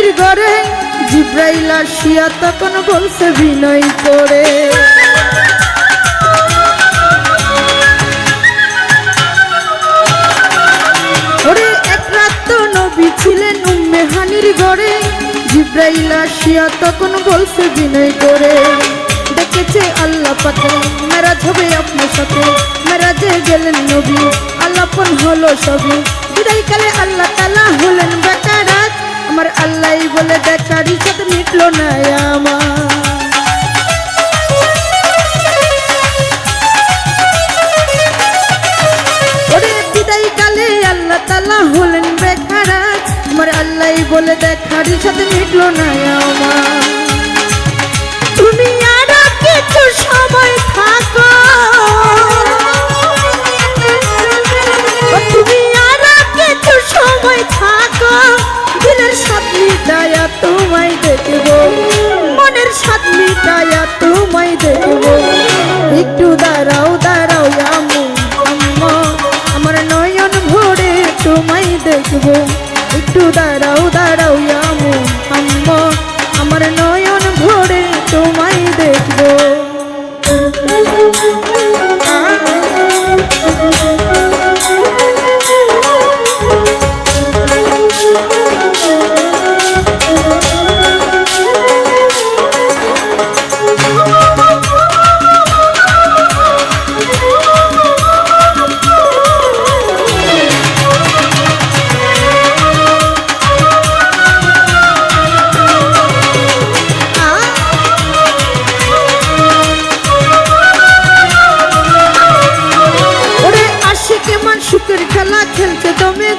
হানির ঘরে জিব্রাইল আসিয়া তখন বলছে, বিনয় করে ছিলেন উম্মে হানির ঘরে তখন বলছে, বিনয় করে আল্লাহ পাকে, মেরাজ হবে আপনার সাথে। মেরাজে গেলেন নবী আল্লাপন হলো সবই বিদায় কালে আল্লাহ তালা হলেন বেকারাত আমার আল্লাহ বলে দেখারি সাথে মিটলো না আমার। আল্লাহ আমার বলে দেখারি সাথে মিটলো না আমার। দেখব একটু দাঁড়াও।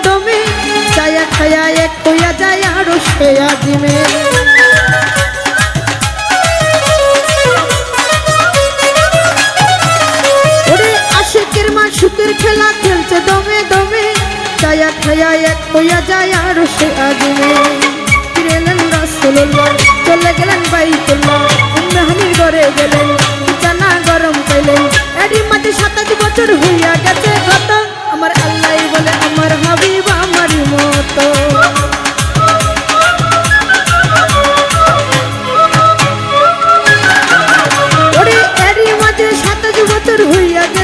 দমে ছায়া খায়া এক হইয়া যায় আরও সে আজিমে। আশিকের মান সুখের খেলা খেলছে দমে দমে, ছায়া খায়া এক হইয়া যায় আরও সে আজিমে। ফিরে এলেন রাসূলুল্লাহ, চলে গেলেন বাইতুল্লাহ উম্মেহানির ঘরে গেলেন জানা গরম পাইলেন এরই মাঝে সাতাশ বছর হইয়া গেছে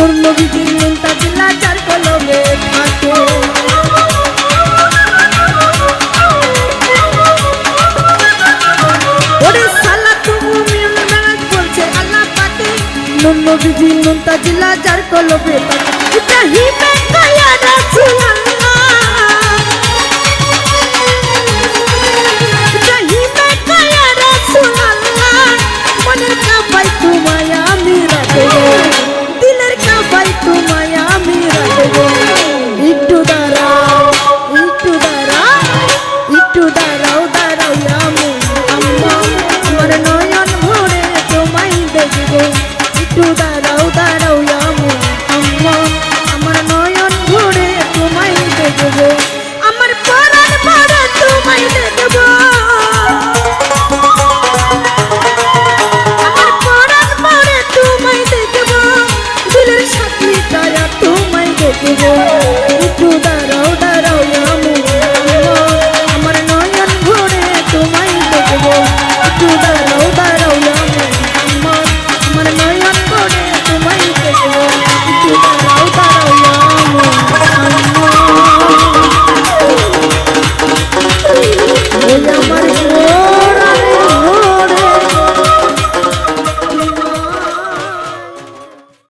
নূর নবীজি কলবে চার কলমে থাকে নবীজি মুমতাজিল্লা চার কলমে থাকে ইব্রাহিমের রাসূল আল্লাহ